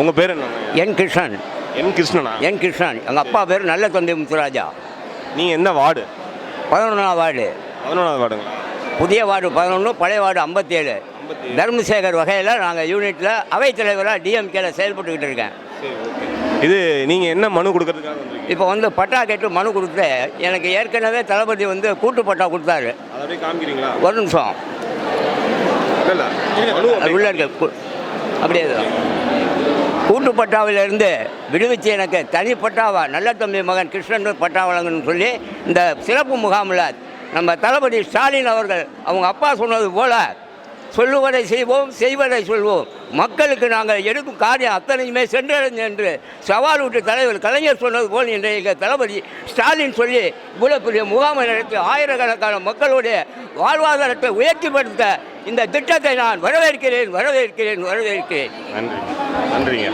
உங்கள் பேர் என்ன? என் கிருஷ்ணன். என் கிருஷ்ணனா? என் கிருஷ்ணன். எங்கள் அப்பா பேர் நல்ல தந்தை முத்துராஜா. நீங்கள் எந்த வார்டு? பதினொன்றாம் வார்டு. பதினொன்றாவது வார்டுங்களா? புதிய வார்டு பதினொன்று பழைய வார்டு ஐம்பத்தேழு. ஐம்பத்தி தர்மசேகர் வகையில் நாங்கள் யூனிட்டில் அவைத்தலைவராக டிஎம்கேல செயல்பட்டுக்கிட்டு இருக்கேன். இது நீங்கள் என்ன மனு கொடுக்கறதுக்காக இப்போ வந்து பட்டா கேட்டு மனு கொடுத்து எனக்கு ஏற்கனவே தளபதி வந்து கூட்டு பட்டா கொடுத்தாரு. ஒரு நிமிஷம். உள்ள இருக்க. அப்படியே கூட்டு பட்டாவிலிருந்து விடுவிச்சு எனக்கு தனி பட்டாவா நல்ல தம்பி மகன் கிருஷ்ணன் பட்டா வழங்கணும்னு சொல்லி இந்த சிறப்பு முகாமில் நம்ம தளபதி ஸ்டாலின் அவர்கள் அவங்க அப்பா சொன்னது போல சொல்லுவதை செய்வோம் செய்வதை சொல்வோம். மக்களுக்கு நாங்கள் எடுக்கும் காரியம் அத்தனையுமே சென்றடைந்து என்று சவால் விட்டு தலைவர் கலைஞர் சொன்னது போல் இன்றைய தளபதி ஸ்டாலின் சொல்லி இவ்வளோ பெரிய முகாமை நடத்தி ஆயிரக்கணக்கான மக்களுடைய வாழ்வாதாரத்தை உயர்த்திப்படுத்த இந்த திட்டத்தை நான் வரவேற்கிறேன் வரவேற்கிறேன் வரவேற்கிறேன். நன்றி. நன்றிங்க.